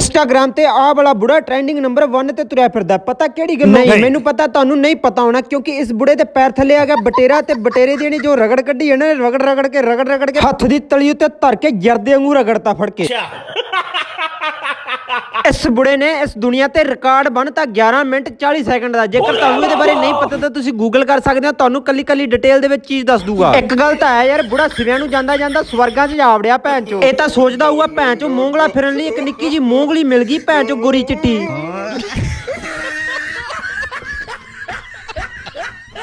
Instagram ਤੇ ਆਹ ਵਾਲਾ ਬੁੜਾ ਟ੍ਰੈਂਡਿੰਗ ਨੰਬਰ 1 ਤੇ ਤੁਰਿਆ ਫਿਰਦਾ। ਪਤਾ ਕਿਹੜੀ ਗੱਲ ਨਹੀਂ ਮੈਨੂੰ ਪਤਾ ਤੁਹਾਨੂੰ ਨਹੀਂ ਪਤਾ ਹੋਣਾ ਕਿਉਂਕਿ ਇਸ ਬੁੜੇ ਦੇ ਪੈਰ ਥੱਲੇ ਆ ਗਿਆ ਬਟੇਰਾ ਤੇ ਬਟੇਰੇ ਦੀ ਇਹਨੇ ਜੋ ਰਗੜ ਕੱਢੀ ਹੈ ਨਾ ਰਗੜ ਰਗੜ ਕੇ ਰਗੜ ਰਗੜ ਕੇ ਹੱਥ ਦੀ ਤਲੀ ਉੱਤੇ ਧਰ ਕੇ ਜਰਦੇ ਵਾਂਗੂ ਰਗੜਤਾ ਫੜ ਕੇ। ਇਸ ਬੁੜੇ ਨੇ ਇਸ ਦੁਨੀਆ ਤੇ ਰਿਕਾਰਡ ਬਣਤਾ 11 ਮਿੰਟ 40 ਸੈਕਿੰਡ ਦਾ। ਜੇਕਰ ਤੁਹਾਨੂੰ ਇਹਦੇ ਬਾਰੇ ਨਹੀਂ ਪਤਾ ਤਾਂ ਤੁਸੀਂ ਗੂਗਲ ਕਰ ਸਕਦੇ ਹੋ। ਤੁਹਾਨੂੰ ਕੱਲੀ ਕੱਲੀ ਡਿਟੇਲ ਦੇ ਵਿੱਚ ਚੀਜ਼ ਦੱਸ ਦੂਗਾ। ਇੱਕ ਗੱਲ ਤਾਂ ਹੈ ਯਾਰ ਬੁੜਾ ਸਿਵਿਆਂ ਨੂੰ ਜਾਂਦਾ ਜਾਂਦਾ ਸਵਰਗਾਂ 'ਚ ਜਾਵੜਿਆ ਭੈਣ ਚੋ। ਇਹ ਤਾਂ ਸੋਚਦਾ ਹੋਊਗਾ ਭੈਣ ਚੋ ਮੂੰਗਲਾ ਫਿਰਨ ਲਈ ਇੱਕ ਨਿੱਕੀ ਜੀ ਮੂੰਗਲੀ ਮਿਲ ਗਈ ਭੈਣ ਚੋ ਗੋਰੀ ਚਿੱਟੀ।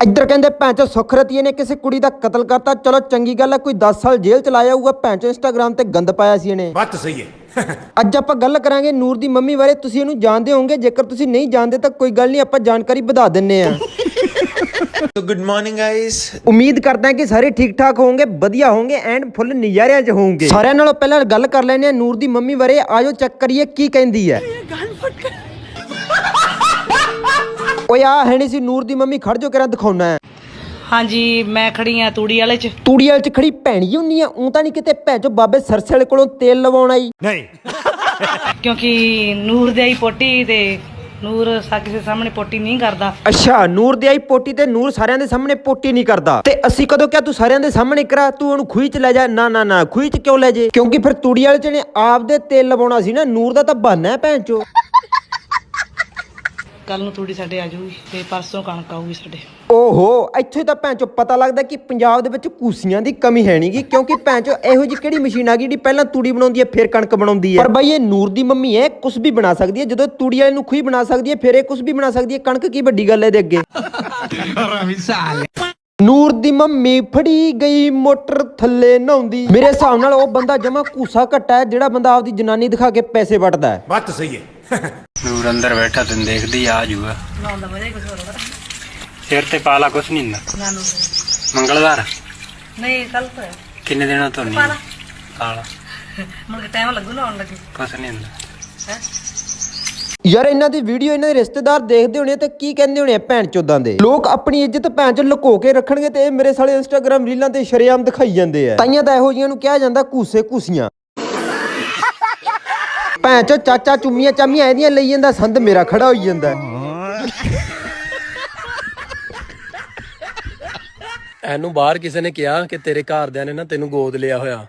ਇੱਧਰ ਕਹਿੰਦੇ ਭੈਣ ਚੋ ਸੁਖਰਤੀਏ ਨੇ ਕਿਸੇ ਕੁੜੀ ਦਾ ਕਤਲ ਕਰਤਾ। ਚਲੋ ਚੰਗੀ ਗੱਲ ਹੈ ਕੋਈ 10 ਸਾਲ ਜੇਲ੍ਹ ਚ ਲਾਇਆ ਹੋਊਗਾ। ਭੈਣ ਚੋ ਇੰਸਟਾਗ੍ਰam ਤੇ ਗੰਦ ਪਾਇਆ ਸੀ ਇਹਨੇ। ਬਾਤ ਤਾਂ ਸਹੀ ਹੈ। ਅੱਜ ਆਪਾਂ ਗੱਲ ਕਰਾਂਗੇ ਨੂਰ ਦੀ ਮੰਮੀ ਬਾਰੇ ਤੁਸੀਂ ਇਹਨੂੰ ਜਾਣਦੇ ਹੋਵੋਗੇ ਜੇਕਰ ਤੁਸੀਂ ਨਹੀਂ ਜਾਣਦੇ ਤਾਂ ਕੋਈ ਗੱਲ ਨਹੀਂ ਆਪਾਂ ਜਾਣਕਾਰੀ ਵਧਾ ਦਿੰਨੇ ਆ। So good morning guys. ਉਮੀਦ ਕਰਦਾ ਹਾਂ ਕਿ ਸਾਰੇ ਠੀਕ ਠਾਕ ਹੋਵੋਗੇ ਵਧੀਆ ਹੋਵੋਗੇ ਐਂਡ ਫੁੱਲ ਨਜ਼ਾਰਿਆਂ 'ਚ ਹੋਵੋਗੇ। ਸਾਰਿਆਂ ਨਾਲੋਂ ਪਹਿਲਾਂ ਗੱਲ ਕਰ ਲੈਂਦੇ ਆ ਨੂਰ ਦੀ ਮੰਮੀ ਬਾਰੇ ਆਜੋ ਚੈੱਕ ਕਰੀਏ ਕੀ ਕਹਿੰਦੀ ਹੈ। ਓਏ ਆ ਹੈ ਨਹੀਂ ਸੀ ਨੂਰ ਦੀ ਮੰਮੀ ਖੜ ਜੋ ਕਰਾਂ ਦਿਖਾਉਣਾ ਹੈ। ਹਾਂਜੀ ਮੈਂ ਖੜੀ ਆ ਤੂੜੀ ਵਾਲੇ ਚ। ਤੂੜੀ ਵਾਲ 'ਚ ਖੜੀ ਭੈਣੀ ਹੁੰਨੀ ਆ ਉਂ ਤਾਂ ਨਹੀਂ ਕਿਤੇ ਚੋ ਬਾਬੇ ਸਰਸੇ ਵਾਲੇ ਕੋਲੋਂ ਤੇਲ ਲਵਾਉਣ ਆਈ। ਨਹੀਂ। ਕਿਉਂਕਿ ਨੂਰ ਦੇ ਆਈ ਪੋਟੀ ਤੇ ਨੂਰ ਸਾ ਕਿਸੇ ਸਾਹਮਣੇ ਪੋਟੀ ਨਹੀਂ ਕਰਦਾ। ਅੱਛਾ ਨੂਰ ਦੀ ਆਈ ਪੋਟੀ ਤੇ ਨੂਰ ਸਾਰਿਆਂ ਦੇ ਸਾਹਮਣੇ ਪੋਟੀ ਨਹੀਂ ਕਰਦਾ। ਤੇ ਅਸੀਂ ਕਦੋਂ ਕਿਹਾ ਤੂੰ ਸਾਰਿਆਂ ਦੇ ਸਾਹਮਣੇ ਕਰਾ ਤੂੰ ਉਹਨੂੰ ਖੂਹੀ ਚ ਲੈ ਜਾ। ਨਾ ਨਾ ਨਾ ਖੂਹੀ ਚ ਕਿਉਂ ਲੈ ਜੇ? ਕਿਉਂਕਿ ਫਿਰ ਤੂੜੀ ਵਾਲੇ ਚ ਨੇ ਆਪਦੇ ਤੇਲ ਲਵਾਉਣਾ ਸੀ ਨਾ ਨੂਰ ਦਾ ਤਾਂ ਬਹਾਨਾ ਹੈ ਭੈਣ ਚੋ। ਕੱਲ ਨੂੰ ਤੂੜੀ ਸਾਡੇ ਆ ਜਾਊਗੀ ਤੇ ਪਰਸੋਂ ਕਣਕ ਆਊਗੀ ਸਾਡੇ। ਓਹੋ ਇੱਥੇ ਤਾਂ ਭੈਣ ਚੋ ਪਤਾ ਲੱਗਦਾ ਕਿ ਪੰਜਾਬ ਦੇ ਵਿੱਚ ਕੂਸੀਆਂ ਦੀ ਕਮੀ ਹੈ ਨਹੀਂਗੀ ਕਿਉਂਕਿ ਭੈਣ ਚੋ ਇਹੋ ਜਿਹੀ ਕਿਹੜੀ ਮਸ਼ੀਨ ਆ ਗਈ ਜਿਹੜੀ ਪਹਿਲਾਂ ਤੂੜੀ ਬਣਾਉਂਦੀ ਹੈ ਫਿਰ ਕਣਕ ਬਣਾਉਂਦੀ ਹੈ? ਪਰ ਬਾਈ ਇਹ ਨੂਰ ਦੀ ਮੰਮੀ ਹੈ ਕੁਝ ਵੀ ਬਣਾ ਸਕਦੀ ਹੈ ਜਦੋਂ ਤੂੜੀ ਵਾਲੇ ਨੂੰ ਖੂਹੀ ਬਣਾ ਸਕਦੀ ਹੈ ਫਿਰ ਇਹ ਕੁਝ ਵੀ ਬਣਾ ਸਕਦੀ ਹੈ ਕਣਕ ਕੀ ਵੱਡੀ ਗੱਲ ਹੈ ਇਹਦੇ ਅੱਗੇ? ਨੂਰ ਦੀ ਮੰਮੀ ਫੜੀ ਗਈ ਮੋਟਰ ਥੱਲੇ ਨਹਾਉਂਦੀ। ਮੇਰੇ ਹਿਸਾਬ ਨਾਲ ਉਹ ਬੰਦਾ ਜਮਾ ਕੂਸਾ ਘੱਟਾ ਹੈ ਜਿਹੜਾ ਬੰਦਾ ਆਪਦੀ ਜਨਾਨੀ ਦਿਖਾ ਕੇ ਪੈਸੇ ਵੱਟਦਾ ਹੈ। ਬਾਤ ਸਹੀ ਹੈ। ਨੂਰ ਅੰਦਰ ਬੈਠਾ ਤੈਨੂੰ ਦੇਖਦੀ ਆ ਜੂਗਾ। ਕੁਝ ਹੋਰ ਸਿਰ ਤੇ ਪਾਲਾ ਕੁਛ ਨਹੀਂ ਹੁੰਦਾ। ਨਾ ਮੰਗਲਵਾਰ? ਨਹੀਂ ਕੱਲ ਤੋਂ ਹੈ। ਕਿੰਨੇ ਦਿਨਾਂ ਤੋਂ ਨਹੀਂ? ਪਾਲਾ ਪਾਲਾ ਮੁੜ ਕੇ ਟਾਈਮ ਲੱਗੂ ਨਾ ਆਉਣ ਲੱਗੇ। ਕੁਛ ਨਹੀਂ ਹੁੰਦਾ। ਹੈ? ਯਾਰ ਇਹਨਾਂ ਦੀ ਵੀਡੀਓ ਇਹਨਾਂ ਦੇ ਰਿਸ਼ਤੇਦਾਰ ਦੇਖਦੇ ਹੋਣੇ ਤੇ ਕੀ ਕਹਿੰਦੇ ਹੋਣੇ ਆ ਭੈਣ ਚੋਦਾਂ ਦੇ? ਲੋਕ ਆਪਣੀ ਇੱਜ਼ਤ ਭੈਣ ਚ ਲੁਕੋ ਕੇ ਰੱਖਣਗੇ ਤੇ ਇਹ ਮੇਰੇ ਸਾਲੇ ਇੰਸਟਾਗ੍ਰam ਰੀਲਾਂ ਤੇ ਸ਼ਰੇਆਮ ਦਿਖਾਈ ਜਾਂਦੇ ਆ। ਤਾਈਆਂ ਤਾਂ ਇਹੋ ਜੀਆਂ ਨੂੰ ਕਿਹਾ ਜਾਂਦਾ ਕੂਸੇ ਕੂਸੀਆਂ ਭੈਣ ਚੋ ਚਾਚਾ ਚੁੰਮੀਆਂ ਚਾਮੀਆਂ ਇਹਦੀਆਂ ਲਈ ਜਾਂਦਾ ਸੰਦ ਮੇਰਾ ਖੜਾ ਹੋਈ ਜਾਂਦਾ। ਇਹਨੂੰ ਬਾਹਰ ਕਿਸੇ ਨੇ ਕਿਹਾ ਕਿ ਤੇਰੇ ਘਰਦਿਆਂ ਨੇ ਨਾ ਤੈਨੂੰ ਗੋਦ ਲਿਆ ਹੋਇਆ।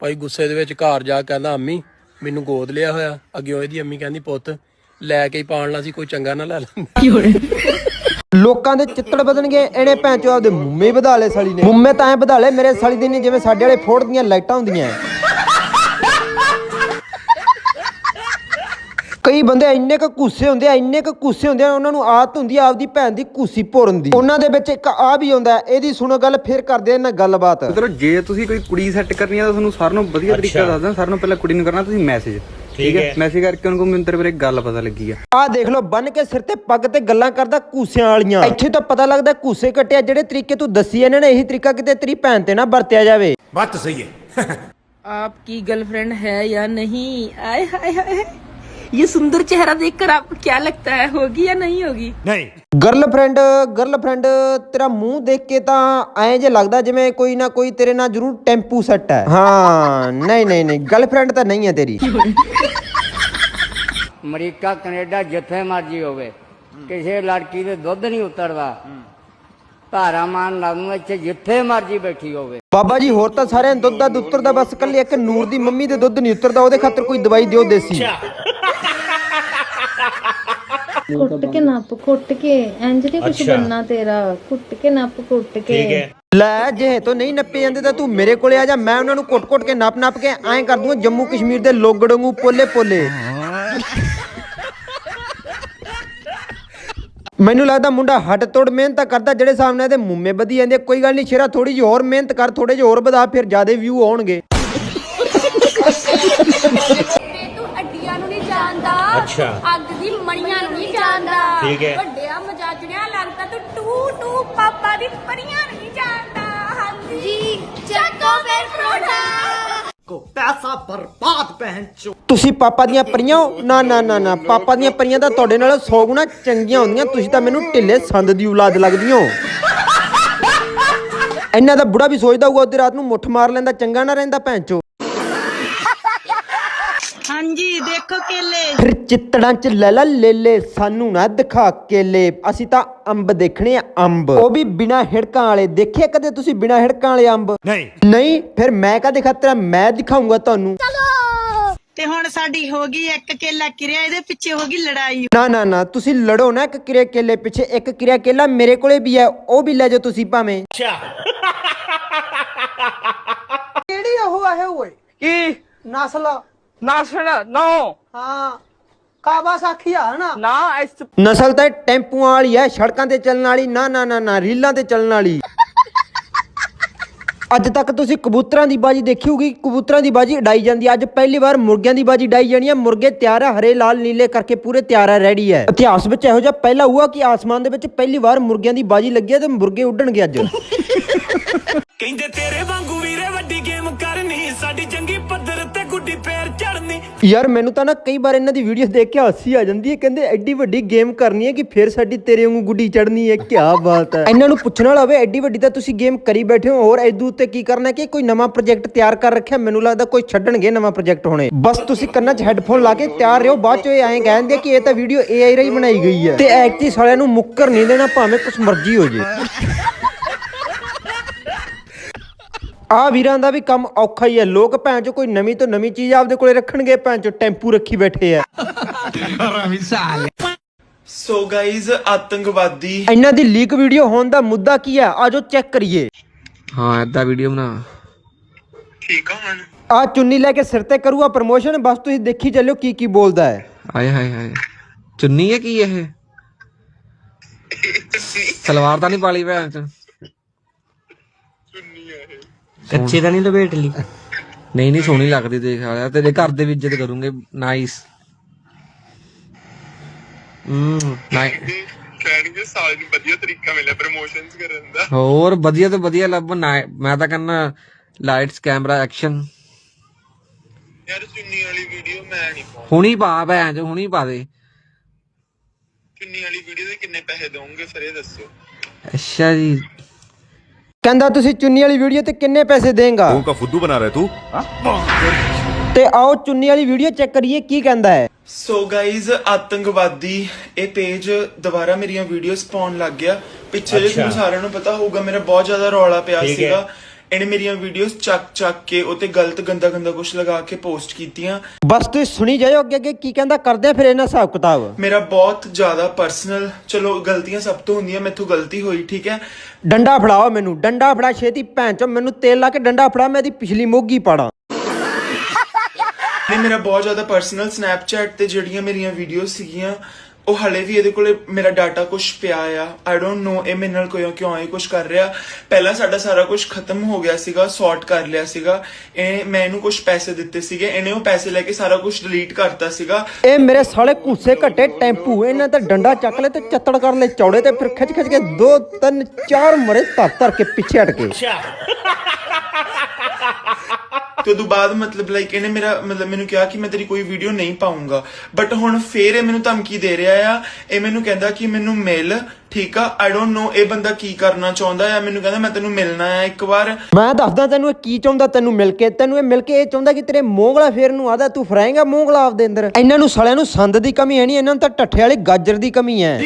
ਭਾਈ ਗੁੱਸੇ ਦੇ ਵਿੱਚ ਘਰ ਜਾ ਕੇ ਕਹਿੰਦਾ ਅੰਮੀ ਮੈਨੂੰ ਗੋਦ ਲਿਆ ਹੋਇਆ। ਅੱਗੇ ਇਹਦੀ ਅੰਮੀ ਕਹਿੰਦੀ ਪੁੱਤ ਲੈ ਕੇ ਹੀ ਪਾਲਣਾ ਸੀ ਕੋਈ ਚੰਗਾ ਨਾ ਲੈ ਲੈਂਦੇ। ਲੋਕਾਂ ਦੇ ਚਿੱਤੜ ਬਦਲਣਗੇ ਇਹਨੇ ਭੈਣ ਚੋ ਆਪਦੇ ਮੁੰਮੇ ਹੀ ਵਧਾ ਲਏ ਸਾਲੀ ਨੇ। ਮੁੰਮੇ ਤਾਂ ਐ ਵਧਾ ਲਏ ਮੇਰੇ ਸਾਲੀ ਦੇ ਨੇ ਜਿਵੇਂ ਸਾਡੇ ਵਾਲੇ ਫੋੜ ਦੀਆਂ ਲਾਈਟਾਂ ਹੁੰਦੀਆਂ ਕਈ ਬੰਦੇ ਇੰਨੇ ਕ ਕੁੱਸੇ ਹੁੰਦੇ ਆ ਇੰਨੇ ਕ ਕੁੱਸੇ ਹੁੰਦੇ ਆ ਉਹਨਾਂ ਨੂੰ ਆਦਤ ਹੁੰਦੀ ਆ ਆਪਦੀ ਭੈਣ ਦੀ ਕੁੱਸੀ ਭੋਰਨ ਦੀ ਉਹਨਾਂ ਦੇ ਵਿੱਚ ਇੱਕ ਆ ਵੀ ਹੁੰਦਾ ਹੈ, ਇਹਦੀ ਸੁਣੋ ਗੱਲ ਫਿਰ ਕਰਦੇ ਆ ਇਹਨਾਂ ਗੱਲਬਾਤ ਮਤਲਬ ਜੇ ਤੁਸੀਂ ਕੋਈ ਕੁੜੀ ਸੈੱਟ ਕਰਨੀ ਆ ਤਾਂ ਤੁਹਾਨੂੰ ਸਾਰਿਆਂ ਨੂੰ ਵਧੀਆ ਤਰੀਕਾ ਦੱਸਦਾ ਸਾਰਿਆਂ ਨੂੰ ਪਹਿਲਾਂ ਕੁੜੀ ਨੂੰ ਕਰਨਾ ਤੁਸੀਂ ਮੈਸੇਜ ਠੀਕ ਹੈ ਮੈਸੇਜ ਕਰਕੇ ਉਹਨੂੰ ਕਹੋ ਮੈਨੂੰ ਤੇਰੇ ਬਾਰੇ ਇੱਕ ਗੱਲ ਪਤਾ ਲੱਗੀ ਆ ਆਹ ਦੇਖ ਲਓ ਬੰਨ ਕੇ ਸਿਰ ਤੇ ਪੱਗ ਤੇ ਗੱਲਾਂ ਕਰਦਾ ਕੂਸਿਆਂ ਵਾਲੀਆਂ ਇੱਥੇ ਤਾਂ ਪਤਾ ਲੱਗਦਾ ਕੂਸੇ ਕੱਟਿਆ ਜਿਹੜੇ ਤਰੀਕੇ ਤੂੰ ਦੱਸੀ ਇਹਨਾਂ ਨੇ ਇਹੀ ਤਰੀਕਾ ਕਿਤੇ ਤੇਰੀ ਭੈਣ ਤੇ ਨਾ ਵਰਤਿਆ ਜਾਵੇ ਬਾਤ ਤਾਂ ਸਹੀ ਹੈ आपकी गर्लफ्रेंड है या नहीं आय हाय हाय ये सुंदर चेहरा देखकर आपको क्या लगता है होगी या नहीं होगी ਨਹੀਂ ਗਰਲਫ੍ਰੈਂਡ ਗਰਲਫ੍ਰੈਂਡ ਤੇਰਾ ਮੂੰਹ ਦੇਖ ਕੇ ਤਾਂ ਐਂ ਜੇ ਲੱਗਦਾ ਜਿਵੇਂ ਕੋਈ ਨਾ ਕੋਈ ਤੇਰੇ ਨਾਲ ਜ਼ਰੂਰ ਟੈਂਪੂ ਸੈੱਟ ਹੈ ਹਾਂ ਨਹੀਂ ਨਹੀਂ ਨਹੀਂ ਗਰਲਫ੍ਰੈਂਡ ਤਾਂ ਨਹੀਂ ਹੈ ਤੇਰੀ ਅਮਰੀਕਾ ਕੈਨੇਡਾ ਜਿੱਥੇ ਮਰਜੀ ਹੋਵੇ ਕਿਸੇ ਲੜਕੀ ਦੇ ਦੁੱਧ ਨਹੀਂ ਉਤਰਦਾ ਭਾਰਾ ਮਾਨ ਨੂੰ ਇੱਥੇ ਜਿੱਥੇ ਮਰਜੀ ਬੈਠੀ ਹੋਵੇ ਬਾਬਾ ਜੀ ਹੋਰ ਤਾਂ ਸਾਰਿਆਂ ਨੂੰ ਦੁੱਧ ਦਾ ਉਤਰਦਾ ਬਸ ਕੱਲੀ ਇੱਕ ਨੂਰ ਦੀ ਮੰਮੀ ਦੇ ਦੁੱਧ ਨਹੀਂ ਉਤਰਦਾ ਉਹਦੇ ਖਾਤਰ ਕੋਈ ਦਵਾਈ ਦਿਓ ਦੇਸੀ ਕੁੱਟ ਕੇ ਨੱਪ ਕੁੱਟ ਕੇ। ਇੰਜ ਨਹੀਂ ਕੁਛ ਬੰਨਾ ਤੇਰਾ। ਕੁੱਟ ਕੇ ਨੱਪ ਕੁੱਟ ਕੇ। ਲੈ ਜੇ ਤੋਂ ਨਹੀਂ ਨੱਪੇ ਜਾਂਦੇ ਤਾਂ ਤੂੰ ਮੇਰੇ ਕੋਲੇ ਆ ਜਾ। ਮੈਂ ਉਹਨਾਂ ਨੂੰ ਕੁੱਟ-ਕੁੱਟ ਕੇ ਨੱਪ-ਨੱਪ ਕੇ ਐਂ ਕਰ ਦੂੰਗਾ ਜੰਮੂ ਕਸ਼ਮੀਰ ਦੇ ਲੋਗੜ ਵਾਂਗੂ ਪੋਲੇ-ਪੋਲੇ ਮੈਨੂੰ ਲੱਗਦਾ ਮੁੰਡਾ ਹੱਟ ਤੋੜ ਮਿਹਨਤ ਤਾਂ ਕਰਦਾ ਜਿਹੜੇ ਸਾਹਮਣੇ ਇਹਦੇ ਮੁੰਮੇ ਵਧੀ ਜਾਂਦੇ ਕੋਈ ਗੱਲ ਨਹੀਂ ਸ਼ੇਰਾ ਥੋੜੀ ਜਿਹੀ ਹੋਰ ਮਿਹਨਤ ਕਰ ਥੋੜੇ ਜਿਹੇ ਹੋਰ ਵਧਾ ਫਿਰ ਜਿਆਦੇ ਵਿਊ ਆਉਣਗੇ। ਅੱਛਾ। ਅੱਗ ਦੀ ਮਣੀਆਂ ਨਹੀਂ ਜਾਣਦਾ ਠੀਕ ਹੈ। ਵੱਡਿਆ ਮਜਾਜਣਿਆ ਲੱਗਦਾ ਤੂੰ ਟੂ ਟੂ ਪਾਪਾ ਦੀ ਪਰੀਆਂ ਨਹੀਂ ਜਾਣਦਾ ਹਾਂਜੀ। ਚੱਕੋ ਫਿਰ ਪਰੋਠਾ। ਤੁਸੀਂ ਪਾਪਾ ਦੀਆਂ ਪਰੀਆਂ ਹੋ? ਨਾ ਨਾ ਨਾ ਨਾ। ਪਾਪਾ ਦੀਆਂ ਪਰੀਆਂ ਤਾਂ ਤੁਹਾਡੇ ਨਾਲ 100 ਗੁਣਾ ਚੰਗੀਆਂ ਹੁੰਦੀਆਂ। ਤੁਸੀਂ ਤਾਂ ਮੈਨੂੰ ਢਿੱਲੇ ਸੰਦ ਦੀ ਔਲਾਦ ਲੱਗਦੀ ਹੋ। ਇੰਨਾ ਦਾ ਬੁੜਾ ਵੀ ਸੋਚਦਾ ਹੋਊਗਾ ਉਹਦੀ ਰਾਤ ਨੂੰ ਮੁੱਠ ਮਾਰ ਲੈਂਦਾ ਚੰਗਾ ਨਾ ਰਹਿੰਦਾ ਭੈਣ ਚੋ। ਹਾਂਜੀ ਦੇਖੋ ਕੇਲੇ। ਫਿਰ ਚਿੱਤੜਾਂ 'ਚ ਲੈ ਲਾ ਲੇਲੇ ਸਾਨੂੰ ਨਾ ਦਿਖਾ ਕੇਲੇ। ਅਸੀਂ ਤਾਂ ਅੰਬ ਦੇਖਣੇ ਆ ਅੰਬ। ਉਹ ਵੀ ਬਿਨਾ ਹਿੜਕਾਂ ਵਾਲੇ। ਦੇਖਿਆ ਕਦੇ ਤੁਸੀਂ ਬਿਨਾ ਹਿੜਕਾਂ ਵਾਲੇ ਅੰਬ? ਨਹੀਂ। ਨਹੀਂ ਫਿਰ ਮੈਂ ਕਦੇ ਖਤਰਾ ਮੈਂ ਦਿਖਾਉਂਗਾ ਤੁਹਾਨੂੰ। ਤੇ ਹੁਣ ਸਾਡੀ ਹੋ ਗਈ ਇੱਕ ਕੇਲਾ ਕਿਰਿਆ ਇਹਦੇ ਪਿੱਛੇ ਹੋ ਗਈ ਲੜਾਈ। ਨਾ ਨਾ ਨਾ ਤੁਸੀਂ ਲੜੋ ਨਾ ਇੱਕ ਕਿਰਿਆ ਕੇਲੇ ਪਿੱਛੇ। ਇੱਕ ਕਿਰਿਆ ਕੇਲਾ ਮੇਰੇ ਕੋਲੇ ਵੀ ਹੈ ਉਹ ਵੀ ਲੈ ਜਾਓ ਤੁਸੀਂ ਭਾਵੇਂ। ਕਿਹੜੀ ਉਹ ਹੈ ਓਏ? ਕੀ? ਨਸਲ? ਨਸਲ ਨੋ। ਹਾਂ। ਕਾਵਾਸਾਖੀ ਆ ਨਾ ਨਾ ਇਸ ਨਸਲ ਤਾਂ ਟੈਂਪੂਆਂ ਵਾਲੀ ਹੈ ਸੜਕਾਂ ਤੇ ਚੱਲਣ ਵਾਲੀ ਨਾ ਨਾ ਨਾ ਨਾ ਰੀਲਾਂ ਤੇ ਚੱਲਣ ਵਾਲੀ। ਅੱਜ ਤੱਕ ਤੁਸੀਂ ਕਬੂਤਰਾਂ ਦੀ ਬਾਜੀ ਦੇਖੀ ਹੋਗੀ ਕਬੂਤਰਾਂ ਦੀ ਬਾਜੀ ਉਡਾਈ ਜਾਂਦੀ ਹੈ ਅੱਜ ਪਹਿਲੀ ਵਾਰ ਮੁਰਗਿਆਂ ਦੀ ਬਾਜੀ ਉਡਾਈ ਜਾਣੀ ਹੈ ਮੁਰਗੇ ਤਿਆਰ ਹੈ ਹਰੇ ਲਾਲ ਨੀਲੇ ਕਰਕੇ ਪੂਰੇ ਤਿਆਰ ਹੈ ਰੈਡੀ ਹੈ ਇਤਿਹਾਸ ਵਿੱਚ ਇਹੋ ਜਿਹਾ ਪਹਿਲਾ ਹੁਆ ਕਿ ਆਸਮਾਨ ਦੇ ਵਿੱਚ ਪਹਿਲੀ ਵਾਰ ਮੁਰਗਿਆਂ ਦੀ ਬਾਜੀ ਲੱਗੀ ਹੈ ਤੇ ਮੁਰਗੇ ਉੱਡਣਗੇ ਅੱਜ। ਕਹਿੰਦੇ ਤੇਰੇ ਵਾਂਗੂ ਵੀਰੇ ਵੱਡੀ ਗੇਮ ਕਰਨੀ ਸਾਡੀ ਚੰਗੀ ਪੱਧਰ ਤੇ ਗੁੱਡੀ ਪੈਰ ਚੜਨੀ ਯਾਰ ਮੈਨੂੰ ਤਾਂ ਨਾ ਕਈ ਵਾਰ ਇਹਨਾਂ ਦੀ ਵੀਡੀਓ ਦੇਖ ਕੇ ਹੱਸੀ ਆ ਜਾਂਦੀ ਹੈ। ਕਹਿੰਦੇ ਐਡੀ ਵੱਡੀ ਗੇਮ ਕਰਨੀ ਹੈ ਕਿ ਫਿਰ ਸਾਡੀ ਤੇਰੇ ਵਾਂਗੂ ਗੁੱਡੀ ਚੜਨੀ ਹੈ। ਕੀ ਬਾਤ ਹੈ। ਇਹਨਾਂ ਨੂੰ ਪੁੱਛਣ ਵਾਲਾ ਐਡੀ ਵੱਡੀ ਤਾਂ ਤੁਸੀਂ ਗੇਮ ਕਰੀ ਬੈਠੇ ਹੋ। ਹੋਰ ਐਦੂ ਉੱਤੇ ਕੀ ਕਰਨਾ ਕਿ ਕੋਈ ਨਵਾਂ ਪ੍ਰੋਜੈਕਟ ਤਿਆਰ ਕਰ ਰੱਖਿਆ? ਮੈਨੂੰ ਲੱਗਦਾ ਕੋਈ ਛੱਡਣਗੇ ਨਵਾਂ ਪ੍ਰੋਜੈਕਟ ਹੋਣੇ। ਬਸ ਤੁਸੀਂ ਕੰਨਾਂ 'ਚ ਹੈੱਡਫੋਨ ਲਾ ਕੇ ਤਿਆਰ ਰਹੋ। ਬਾਅਦ 'ਚ ਇਹ ਐਂ ਕਹਿੰਦੇ ਕਿ ਇਹ ਤਾਂ ਵੀਡੀਓ AI ਰਾਹੀਂ ਬਣਾਈ ਗਈ ਹੈ। ਤੇ ਐਕਟੀ ਵਾਲਿਆਂ ਨੂੰ ਮੁੱਕਰ ਨਹੀਂ ਦੇਣਾ, ਭਾਵੇਂ ਕੁਝ ਮਰਜ਼ੀ ਹੋ ਜੇ। ਆ ਵੀਰਾਂ ਦਾ ਵੀ ਕੰਮ ਔਖਾ ਹੀ ਹੈ। ਲੋਕ ਭੈਣ ਚੋ ਕੋਈ ਨਵੀਂ ਤੋਂ ਨਵੀਂ ਚੀਜ਼ ਆਪਦੇ ਕੋਲੇ ਰੱਖਣਗੇ ਭੈਣ ਚੋ ਟੈਂਪੂ ਰੱਖੀ ਬੈਠੇ ਆ। ਸੋ ਗਾਇਜ਼ ਆਤੰਕਵਾਦੀ। ਇਹਨਾਂ ਦੀ ਲੀਕ ਵੀਡੀਓ ਹੋਣ ਦਾ ਮੁੱਦਾ ਕੀ ਹੈ? ਆਜੋ ਚੈੱਕ ਕਰੀਏ। ਹਾਂ ਐਦਾਂ ਵੀਡੀਓ ਬਣਾ। ਠੀਕ ਆ ਹੁਣ। ਆ ਚੁੰਨੀ ਲੈ ਕੇ ਸਿਰ ਤੇ ਕਰੂਗਾ ਪ੍ਰਮੋਸ਼ਨ ਬਸ ਤੁਸੀਂ ਦੇਖੀ ਚੱਲਿਓ ਕੀ ਕੀ ਬੋਲਦਾ ਹੈ। ਆਏ ਹਾਏ ਹਾਏ। ਚੁੰਨੀ ਹੈ ਕੀ ਇਹ? ਸਲਵਾਰ ਤਾਂ ਨਹੀਂ ਪਾਲੀ ਭੈਣ ਚ। ਕੱਚੇ ਤਾਂ ਨਹੀਂ ਲਪੇਟ ਲਈ? ਨਹੀਂ ਨਹੀਂ ਸੋਹਣੀ ਲੱਗਦੀ ਦੇਖ ਆਇਆ ਤੇਰੇ ਘਰ ਦੇ ਵੀ ਇੱਜ਼ਤ ਕਰੂੰਗੇ। ਨਾਈਸ ਹੂੰ ਨਾਈਸ ਕਹਿਣਗੇ ਸਾਲ ਨੂੰ ਵਧੀਆ ਤਰੀਕਾ ਮਿਲਿਆ ਪ੍ਰਮੋਸ਼ਨਸ ਕਰਨ ਦਾ। ਹੋਰ ਵਧੀਆ ਤੋਂ ਵਧੀਆ ਲੱਭ। ਨਾ- ਮੈਂ ਤਾਂ ਕਹਿੰਦਾ ਲਾਈਟਸ ਕੈਮਰਾ ਐਕਸ਼ਨ ਯਾਰ ਚੁੰਨੀ ਵਾਲੀ ਵੀਡੀਓ ਮੈਂ ਨਹੀਂ ਪਾਉਂ ਹੁਣੀ ਪਾ ਭੈਣ ਚ ਹੁਣੀ ਪਾ ਦੇ। ਚੁੰਨੀ ਵਾਲੀ ਵੀਡੀਓ ਦੇ ਕਿੰਨੇ ਪੈਸੇ ਦੋਗੇ ਫਿਰ ਇਹ ਦੱਸੋ ਅੱਛਾ ਜੀ। ਕਹਿੰਦਾ ਤੁਸੀਂ ਚੁੰਨੀ ਵਾਲੀ ਵੀਡੀਓ ਤੇ ਕਿੰਨੇ ਪੈਸੇ ਦੇਂਗਾ का फुद्दू बना रहे तू ਤੇ ਆਓ ਚੁੰਨੀ ਵਾਲੀ ਵੀਡੀਓ ਚੈੱਕ ਕਰੀਏ ਕੀ ਕਹਿੰਦਾ ਹੈ ਸੋ ਗਾਇਜ਼ ਆਤੰਕਵਾਦੀ ਇਹ ਪੇਜ ਦੁਬਾਰਾ ਮੇਰੀਆਂ ਵੀਡੀਓਜ਼ ਪਾਉਣ ਲੱਗ ਗਿਆ ਪਿੱਛੇ ਜੇ ਤੁਹਾਨੂੰ ਸਾਰਿਆਂ ਨੂੰ ਪਤਾ ਹੋਊਗਾ ਮੇਰਾ ਬਹੁਤ ਜ਼ਿਆਦਾ ਰੌਲਾ ਪਿਆ ਸੀਗਾ ਇਹਨੇ ਮੇਰੀਆਂ ਵੀਡੀਓਜ਼ ਚੱਕ ਚੱਕ ਕੇ ਉਤੇ ਗਲਤ ਗੰਦਾ ਗੰਦਾ ਕੁਝ ਲਗਾ ਕੇ ਪੋਸਟ ਕੀਤੀਆਂ। ਬਸ ਤੁਸੀਂ ਸੁਣੀ ਜਾਇਓ ਅੱਗੇ ਅੱਗੇ ਕੀ ਕਹਿੰਦਾ ਕਰਦੇ ਆ ਫਿਰ ਇਹਨਾਂ ਹਿਸਾਬ ਕਿਤਾਬ। ਮੇਰਾ ਬਹੁਤ ਜ਼ਿਆਦਾ ਪਰਸਨਲ ਚਲੋ ਗਲਤੀਆਂ ਸਭ ਤੋਂ ਹੁੰਦੀਆਂ ਮੈਥੋਂ ਗਲਤੀ ਹੋਈ ਠੀਕ ਹੈ? ਡੰਡਾ ਫੜਾਓ ਮੈਨੂੰ ਡੰਡਾ ਫੜਾ ਛੇਤੀ ਭੈਣ ਚੋ ਮੈਨੂੰ ਤੇਲ ਲਾ ਕੇ ਡੰਡਾ ਫੜਾ ਮੈਂ ਇਹਦੀ ਪਿਛਲੀ ਮੋਗੀ ਪਾੜਾਂ। ਨੇ ਮੇਰਾ ਬਹੁਤ ਜ਼ਿਆਦਾ ਪਰਸਨਲ ਸਨੈਪਚੈਟ ਤੇ ਜਿਹੜੀਆਂ ਮੇਰੀਆਂ ਵੀਡੀਓਜ਼ ਸੀਗੀਆਂ ਉਹ ਹਲੇ ਵੀ ਇਹਦੇ ਕੋਲੇ ਮੇਰਾ ਡਾਟਾ ਕੁਝ ਪਿਆ ਆ। ਆਈ ਡੋਨਟ ਨੋ ਇਹ ਮੇਰੇ ਨਾਲ ਕਿਉਂ ਕਿਉਂ ਇਹ ਕੁਝ ਕਰ ਰਿਹਾ। ਪਹਿਲਾਂ ਸਾਡਾ ਸਾਰਾ ਕੁਝ ਖਤਮ ਹੋ ਗਿਆ ਸੀਗਾ ਸੌਰਟ ਕਰ ਲਿਆ ਸੀਗਾ। ਇਹ ਮੈਂ ਇਹਨੂੰ ਕੁਝ ਪੈਸੇ ਦਿੱਤੇ ਸੀਗੇ। ਇਹਨੇ ਉਹ ਪੈਸੇ ਲੈ ਕੇ ਸਾਰਾ ਕੁਝ ਡਿਲੀਟ ਕਰਤਾ ਸੀਗਾ। ਇਹ ਮੇਰੇ ਸਾਲੇ ਘੂਸੇ ਘੱਟੇ ਟੈਂਪੂ ਇਹਨਾਂ ਤੇ ਡੰਡਾ ਚੱਕ ਲੈ ਤੇ ਚੱਤੜ ਕਰ ਲੈ ਚੌੜੇ ਤੇ ਫਿਰ ਖਿੱਚ ਖਿੱਚ ਕੇ ਦੋ ਤਿੰਨ ਚਾਰ ਮਰੇ ਧਰ ਧਰ ਕੇ ਪਿੱਛੇ ਹਟ ਕੇ ਤੇ ਉਦੋਂ ਬਾਅਦ ਮਤਲਬ ਲਾਈਕ ਇਹਨੇ ਮੇਰਾ ਮਤਲਬ ਮੈਨੂੰ ਕਿਹਾ ਕਿ ਮੈਂ ਤੇਰੀ ਕੋਈ ਵੀਡੀਓ ਨਹੀਂ ਪਾਉਂਗਾ ਬਟ ਹੁਣ ਫੇਰ ਇਹ ਮੈਨੂੰ ਧਮਕੀ ਦੇ ਰਿਹਾ ਆ। ਇਹ ਮੈਨੂੰ ਕਹਿੰਦਾ ਕਿ ਮੈਨੂੰ ਮਿਲ ਠੀਕ ਆ? ਆਈ ਡੋਨਟ ਨੋ ਇਹ ਬੰਦਾ ਕੀ ਕਰਨਾ ਚਾਹੁੰਦਾ ਆ। ਮੈਨੂੰ ਕਹਿੰਦਾ ਮੈਂ ਤੈਨੂੰ ਮਿਲਣਾ ਆ ਇੱਕ ਵਾਰ। ਮੈਂ ਦੱਸਦਾ ਤੈਨੂੰ ਇਹ ਕੀ ਚਾਹੁੰਦਾ ਤੈਨੂੰ ਮਿਲ ਕੇ। ਤੈਨੂੰ ਇਹ ਮਿਲ ਕੇ ਇਹ ਚਾਹੁੰਦਾ ਕਿ ਤੇਰੇ ਮੋਂਗਲਾ ਫੇਰ ਨੂੰ ਆਦਾ ਤੂੰ ਫਰਾਏਗਾ ਮੋਂਗਲਾ ਆਪਦੇ ਅੰਦਰ? ਇਹਨਾਂ ਨੂੰ ਸਾਲਿਆਂ ਨੂੰ ਸੰਦ ਦੀ ਕਮੀ ਹੈ ਨਹੀਂ ਇਹਨਾਂ ਨੂੰ ਤਾਂ ਟੱਠੇ ਵਾਲੀ ਗਾਜਰ ਦੀ ਕਮੀ ਹੈ।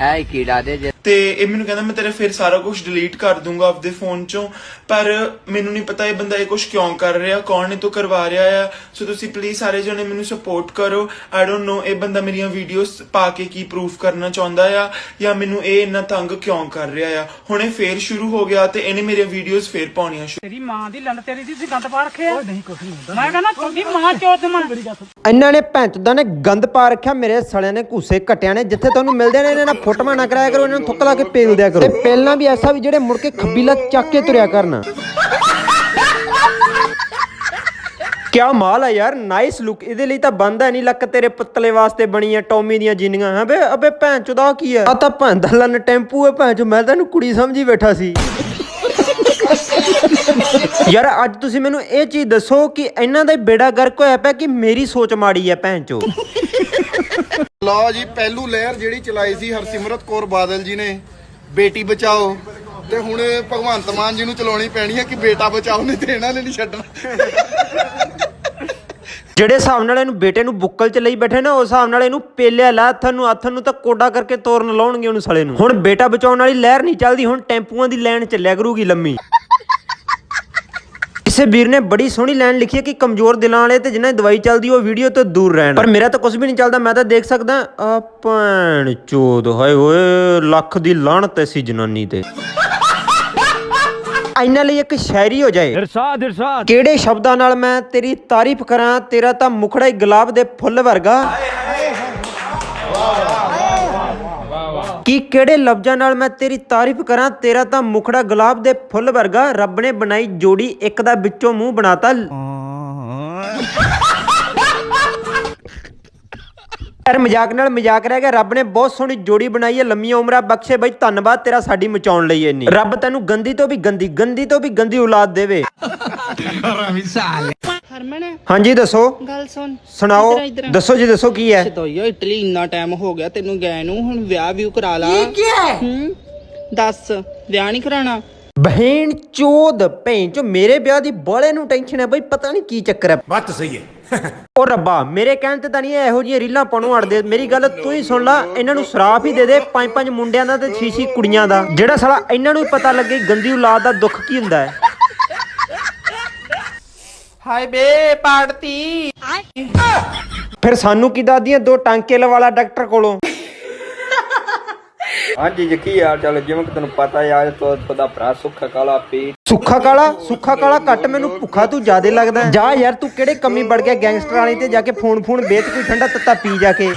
ਐ ਕੀੜਾ ਦੇ ਤੇ ਇਹ ਮੈਨੂੰ ਕਹਿੰਦਾ ਮੈਂ ਤੇਰੇ ਫਿਰ ਸਾਰਾ ਕੁਝ ਡਿਲੀਟ ਕਰ ਦੂੰਗਾ ਆਪਦੇ ਫੋਨ ਚੋਂ। ਪਰ ਮੈਨੂੰ ਨਹੀਂ ਪਤਾ ਇਹ ਬੰਦਾ ਇਹ ਕੁਝ ਕਿਉਂ ਕਰ ਰਿਹਾ ਕੌਣ ਇਹ ਤੋਂ ਕਰਵਾ ਰਿਹਾ ਆ। ਸੋ ਤੁਸੀਂ ਪਲੀਜ਼ ਸਾਰੇ ਜਣੇ ਮੈਨੂੰ ਸਪੋਰਟ ਕਰੋ। ਆਈ ਡੋਨਟ ਨੋ ਇਹ ਬੰਦਾ ਮੇਰੀਆਂ ਵੀਡੀਓਜ਼ ਪਾ ਕੇ ਕੀ ਪ੍ਰੂਫ ਕਰਨਾ ਚਾਹੁੰਦਾ ਆ ਜਾਂ ਮੈਨੂੰ ਇਹ ਇੰਨਾ ਤੰਗ ਕਿਉਂ ਕਰ ਰਿਹਾ ਆ। ਹੁਣ ਫੇਰ ਸ਼ੁਰੂ ਹੋ ਗਿਆ ਤੇ ਇਹਨੇ ਮੇਰੀਆਂ ਵੀਡੀਓਜ਼ ਫੇਰ ਪਾਉਣੀਆਂ ਸ਼ੁਰੂ। ਤੇਰੀ ਮਾਂ ਦੀ ਲੰਡ ਤੇਰੀ ਦੀ ਗੰਦ ਪਾ ਰੱਖਿਆ? ਨਹੀਂ ਕੁਛ ਨਹੀਂ ਹੁੰਦਾ। ਮੈਂ ਕਹਿੰਦਾ ਤੁਹਾਡੀ ਮਾਂ ਚੋਦ ਮਾਂ ਇਹਨਾਂ ਨੇ ਭੈਂਚਦਾਂ ਨੇ ਗੰਦ ਪਾ ਰੱਖਿਆ ਮੇਰੇ ਸਾਲਿਆਂ ਨੇ ਘੂਸੇ ਘਟਿਆਂ ਨੇ ਜਿੱਥੇ ਤੁਹਾਨੂੰ ਮਿਲਦੇ ਨੇ ਇਹਨਾਂ ਨਾਲ ਫੋਟੋਆਂ ਨਾ ਕਰਾਇਆ ਕਰੋ ਇਹਨਾਂ ਨੂੰ ਥੁੱਕ ਲਾ ਕੇ ਪੇਲ ਦਿਆ ਕਰੋ। ਤੇ ਪੇਲਣਾ ਵੀ ਐਸਾ ਵੀ ਜਿਹੜੇ ਮੁੜ ਕੇ ਖੱਬੀ ਲੱਤ ਚੱਕ ਕੇ ਤੁਰਿਆ ਕਰਨ। ਕਿਆ ਮਾਲ ਹੈ ਯਾਰ ਨਾਈਸ ਲੁੱਕ ਇਹਦੇ ਲਈ ਤਾਂ ਬੰਦਾ ਨਹੀਂ ਲੱਕ ਤੇਰੇ ਪੁੱਤਲੇ ਵਾਸਤੇ ਬਣੀ ਟੌਮੀ ਦੀਆਂ ਜਿੰਨੀਆਂ। ਹੈ ਬੇ ਅਬੇ ਭੈਣ ਚੋਦਾ ਕੀ ਹੈ ਆ ਤਾਂ ਭੈਣ ਦਾ ਲੰਨ ਟੈਂਪੂ ਹੈ ਭੈਣ ਚੋ ਮੈਂ ਤੈਨੂੰ ਕੁੜੀ ਸਮਝੀ ਬੈਠਾ ਸੀ। ਯਾਰ ਅੱਜ ਤੁਸੀਂ ਮੈਨੂੰ ਇਹ ਚੀਜ਼ ਦੱਸੋ ਕਿ ਇਹਨਾਂ ਦਾ ਬੇੜਾ ਗਰਕ ਹੋਇਆ ਪਿਆ ਕਿ ਮੇਰੀ ਸੋਚ ਮਾੜੀ ਹੈ ਭੈਣ ਚੋ ਲਓ ਜੀ, ਪਹਿਲੂ ਲਹਿਰ ਜਿਹੜੀ ਚਲਾਈ ਸੀ ਹਰਸਿਮਰਤ ਕੌਰ ਬਾਦਲ ਜੀ ਨੇ, ਬੇਟੀ ਬਚਾਓ। ਤੇ ਹੁਣ ਭਗਵੰਤ ਮਾਨ ਜੀ ਨੂੰ ਚਲਾਉਣੀ ਪੈਣੀ ਹੈ ਕਿ ਬੇਟਾ ਬਚਾਓ, ਨਹੀਂ ਤੇ ਇਹਨਾਂ ਨੇ ਨਹੀਂ ਛੱਡਣਾ। ਜਿਹੜੇ ਹਿਸਾਬ ਨਾਲ ਇਹਨੂੰ ਬੇਟੇ ਨੂੰ ਬੁੱਕਲ 'ਚ ਲਈ ਬੈਠੇ ਨਾ ਉਸ ਹਿਸਾਬ ਨਾਲ ਇਹਨੂੰ ਪੇਲਿਆ ਲਾ ਹੱਥਾਂ ਨੂੰ ਹੱਥਾਂ ਨੂੰ ਤਾਂ ਕੋਡਾ ਕਰਕੇ ਤੋਰਨ ਲਾਉਣਗੇ ਉਹਨੂੰ ਸਲੇ ਨੂੰ। ਹੁਣ ਬੇਟਾ ਬਚਾਉਣ ਵਾਲੀ ਲਹਿਰ ਨਹੀਂ ਚੱਲਦੀ, ਹੁਣ ਟੈਂਪੂਆਂ ਦੀ ਲਾਈਨ ਚੱਲਿਆ ਕਰੂਗੀ ਲੰਮੀ। ਕਿਸੇ ਵੀਰ ਨੇ ਬੜੀ ਸੋਹਣੀ ਲਾਈਨ ਲਿਖੀ ਹੈ ਕਿ ਕਮਜ਼ੋਰ ਦਿਲਾਂ ਵਾਲੇ ਤੇ ਜਿਨ੍ਹਾਂ ਦੀ ਦਵਾਈ ਚੱਲਦੀ ਉਹ ਵੀਡੀਓ ਤੋਂ ਦੂਰ ਰਹਿਣ। ਪਰ ਮੇਰਾ ਤਾਂ ਕੁਝ ਵੀ ਨਹੀਂ ਚੱਲਦਾ ਮੈਂ ਤਾਂ ਦੇਖ ਸਕਦਾ ਆ ਭੈਣ ਚੋਦ ਹਾਏ ਓਏ ਲੱਖ ਦੀ ਲਾਹਣਤ ਐਸੀ ਜਨਾਨੀ ਤੇ। ਇਹਨਾਂ ਲਈ ਇੱਕ ਸ਼ਾਇਰੀ ਹੋ ਜਾਏ। ਇਰਸ਼ਾਦ ਇਰਸ਼ਾਦ। ਕਿਹੜੇ ਸ਼ਬਦਾਂ ਨਾਲ ਮੈਂ ਤੇਰੀ ਤਾਰੀਫ ਕਰਾਂ ਤੇਰਾ ਤਾਂ ਮੁਖੜਾ ਹੀ ਗੁਲਾਬ ਦੇ ਫੁੱਲ ਵਰਗਾ। ਕੀ ਕਿਹੜੇ ਲਫ਼ਜ਼ਾਂ ਨਾਲ ਮੈਂ ਤੇਰੀ ਤਾਰੀਫ ਕਰਾਂ? ਤੇਰਾ ਤਾਂ ਮੁਖੜਾ ਗੁਲਾਬ ਦੇ ਫੁੱਲ ਵਰਗਾ। ਰੱਬ ਨੇ ਬਣਾਈ ਜੋੜੀ, ਇੱਕ ਦਾ ਵਿੱਚੋਂ ਮੂੰਹ ਬਣਾਤਾ। ਯਾਰ ਮਜ਼ਾਕ ਨਾਲ ਮਜ਼ਾਕ ਰਹਿ ਗਿਆ। ਰੱਬ ਨੇ ਬਹੁਤ ਸੋਹਣੀ ਜੋੜੀ ਬਣਾਈ ਹੈ। ਲੰਮੀਆਂ ਉਮਰਾਂ ਬਖਸ਼ੇ ਬਈ। ਧੰਨਵਾਦ ਤੇਰਾ ਸਾਡੀ ਮਚਾਉਣ ਲਈ ਇੰਨੀ। ਰੱਬ ਤੈਨੂੰ ਗੰਦੀ ਤੋਂ ਵੀ ਗੰਦੀ ਗੰਦੀ ਤੋਂ ਵੀ ਗੰਦੀ ਔਲਾਦ ਦੇਵੇ। ਹਰਮਨ ਹਾਂਜੀ ਦੱਸੋ। ਗੱਲ ਸੁਣ। ਸੁਣਾਓ। ਦੱਸੋ ਜੀ ਦੱਸੋ ਕੀ ਹੈ? ਦੋਈਓ ਇਟਲੀ ਇੰਨਾ ਟਾਈਮ ਹੋ ਗਿਆ ਤੈਨੂੰ ਗਏ ਨੂੰ ਹੁਣ ਵਿਆਹ ਵੀ ਕਰਾ ਲਾ। ਕੀ ਹੂੰ? ਦੱਸ ਵਿਆਹ ਨਹੀਂ ਕਰਾਣਾ ਬਹਿਣ ਚੋਦ ਭੈਣ ਚੋ ਮੇਰੇ ਵਿਆਹ ਦੀ ਬੋਲੇ ਨੂੰ ਟੈਨਸ਼ਨ ਹੈ ਬਈ ਪਤਾ ਨਹੀਂ ਕੀ ਚੱਕਰ ਹੈ। ਬਾਤ ਸਹੀ ਹੈ। ਉਹ ਰੱਬਾ ਮੇਰੇ ਕਹਿਣ ਤੇ ਤਾਂ ਨਹੀਂ ਇਹ ਇਹੋ ਜਿਹੀਆਂ ਰੀਲਾਂ ਪਾਉਣੋਂ ਅੜਦੇ ਮੇਰੀ ਗੱਲ ਤੂੰ ਹੀ ਸੁਣ ਲੈ ਇਹਨਾਂ ਨੂੰ ਸਰਾਫ ਹੀ ਦੇ ਦੇ ਪੰਜ ਪੰਜ ਮੁੰਡਿਆਂ ਦਾ ਤੇ ਛੀ ਛੀ ਕੁੜੀਆਂ ਦਾ। ਜਿਹੜਾ ਸਾਲਾ ਇਹਨਾਂ ਨੂੰ ਹੀ ਪਤਾ ਲੱਗੇ ਗੰਦੀ ਔਲਾਦ ਦਾ ਦੁੱਖ ਕੀ ਹੁੰਦਾ ਹੈ। ਹਾਏ ਬੇ ਪਾੜਤੀ। ਫਿਰ ਸਾਨੂੰ ਕੀ ਦਾਦੀਆਂ ਦੋ ਟਾਂਕੇ ਲਵਾਲਾ ਡਾਕਟਰ ਕੋਲੋਂ? ਹਾਂਜੀ ਜੱਕੀ ਯਾਰ ਚੱਲ ਜਿਵੇਂ ਕਿ ਤੈਨੂੰ ਪਤਾ ਯਾਰ ਤੋ ਤੁਹਾਡਾ ਭਰਾ ਸੁੱਖਾ ਕਾਲਾ ਪੀ। ਸੁੱਖਾ ਕਾਲਾ? ਸੁੱਖਾ ਕਾਲਾ ਘੱਟ ਮੈਨੂੰ ਭੁੱਖਾ ਤੂੰ ਜ਼ਿਆਦੇ ਲੱਗਦਾ ਹੈ। ਜਾ ਯਾਰ ਤੂੰ ਕਿਹੜੇ ਕੰਮੀ ਵੜ ਗਿਆ ਗੈਂਗਸਟਰ ਵਾਲੀ ਤੇ ਜਾ ਕੇ ਫੋਨ ਫੋਨ ਵੇਚ ਕੋਈ ਠੰਡਾ ਤੱਤਾ ਪੀ ਜਾ ਕੇ।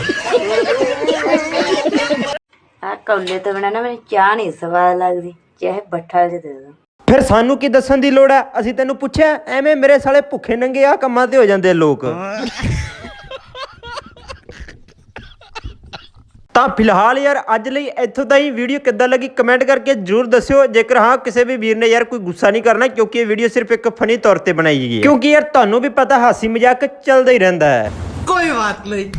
ਆ ਕੌਲੇ ਤੋਂ ਬਿਨਾ ਨਾ ਮੈਨੂੰ ਚਾਹ ਨਹੀਂ ਸਵਾਦ ਲੱਗਦੀ। ਚਾਹੇ ਬੱਠਲ ਚ ਦੇ ਦੋ। ਫਿਰ ਸਾਨੂੰ ਕੀ ਦੱਸਣ ਦੀ ਲੋੜ ਹੈ? ਅਸੀਂ ਤੈਨੂੰ ਪੁੱਛਿਆ, ਐਵੇਂ ਮੇਰੇ ਸਾਲੇ ਭੁੱਖੇ ਨੰਗੇ ਆ, ਕੰਮਾਂ ਤੇ ਹੋ ਜਾਂਦੇ ਲੋਕ। ਤਾਂ ਫਿਲਹਾਲ ਯਾਰ, ਅੱਜ ਲਈ ਇੱਥੋਂ ਤਾਂ ਹੀ ਵੀਡੀਓ ਕਿੱਦਾਂ ਲੱਗੀ ਕਮੈਂਟ ਕਰਕੇ ਜਰੂਰ ਦੱਸਿਓ। ਜੇਕਰ ਹਾਂ, ਕਿਸੇ ਵੀ ਵੀਰ ਨੇ ਯਾਰ ਕੋਈ ਗੁੱਸਾ ਨਹੀਂ ਕਰਨਾ, ਕਿਉਂਕਿ ਇਹ ਵੀਡੀਓ ਸਿਰਫ ਇੱਕ ਫਨੀ ਤੌਰ ਤੇ ਬਣਾਈ ਗਈ ਹੈ। ਕਿਉਂਕਿ ਯਾਰ, ਤੁਹਾਨੂੰ ਵੀ ਪਤਾ ਹਾਸੀ ਮਜ਼ਾਕ ਚੱਲਦਾ ਹੀ ਰਹਿੰਦਾ ਹੈ। ਕੋਈ ਬਾਤ ਨਹੀਂ।